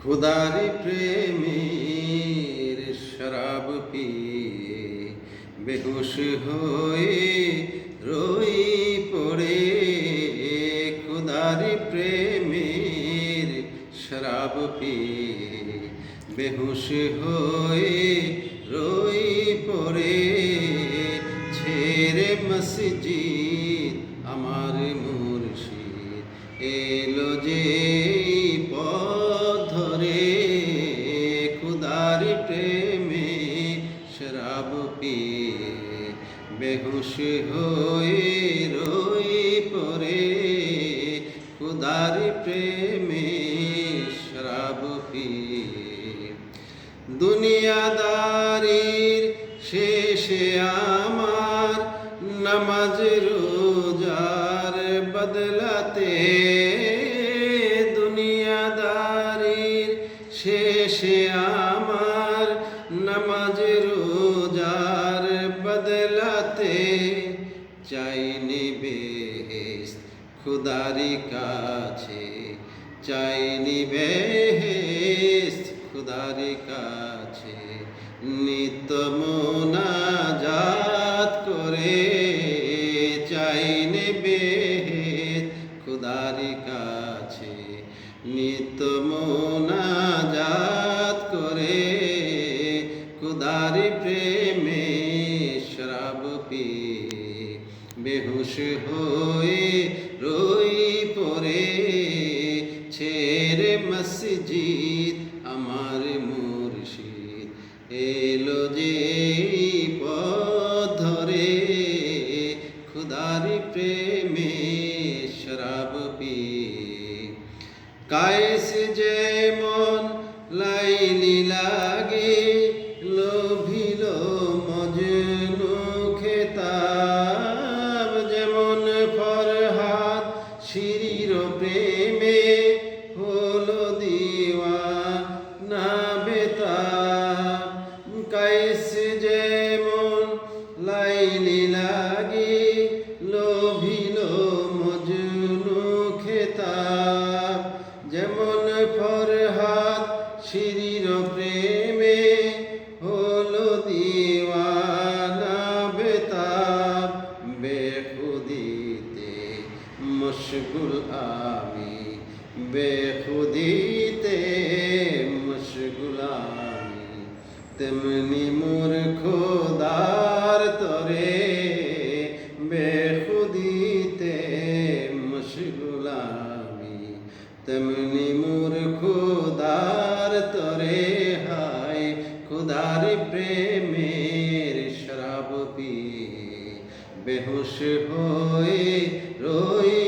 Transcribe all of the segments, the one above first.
খুদারি প্রেমের শরাব পিয়ে বেহুশ হয়ে রই পড়ে। খুদারি প্রেমের শরাব পিয়ে বেহুশ হয়ে রই পড়ে। ছেড়ে মসজিদ আমার মুর্শিদ এলো যে শরাব পিয়ে বেহুশ হয়ে রই পরে খুদারি প্রেমে শরাব পিয়ে। দুনিয়াদারির শেষে আমার নামাজ রোজার বদলাতে। দুনিয়াদারির শেষে আমার নামাজ রোজার বদলাতে চাইনি বেহেস খুদারি কাছে চাইনি বেহেস খুদারি কাছে নিত্য মোনাজাত করে চাইনি বেহেস খুদারি কাছে নিত্য মোনাজাত পিয়ে বেহুশ হয়ে রই পরে ছেড়ে মসজিদ আমার মুর্শিদ। এলো যে ধরে খুদারি প্রেমে শরাব পিয়ে। কায়েস শিরির প্রেমে হলো দিওয়া না বেতাব কায়েস যেমন লাইলি লাগে, লোভিল মজনু খেতাব যেমন ফরহাদ শিরির প্রেমে মুশগুল আমি, বেখুদিতে মুশগুল আমি। তেমনি মোর খোদার তরে, বেখুদিতে মুশগুল আমি। তেমনি মোর খোদার তরে, হায় খুদার প্রেমের শরাব পিয়ে বেহুশ হয়ে রই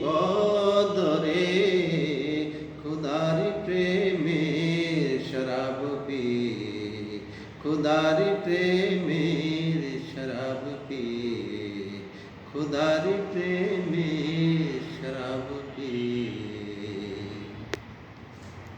পদরে খুদার প্রেমে শরাব পি খুদার প্রেমে শরাব পি খুদার প্রেমে শরাব পি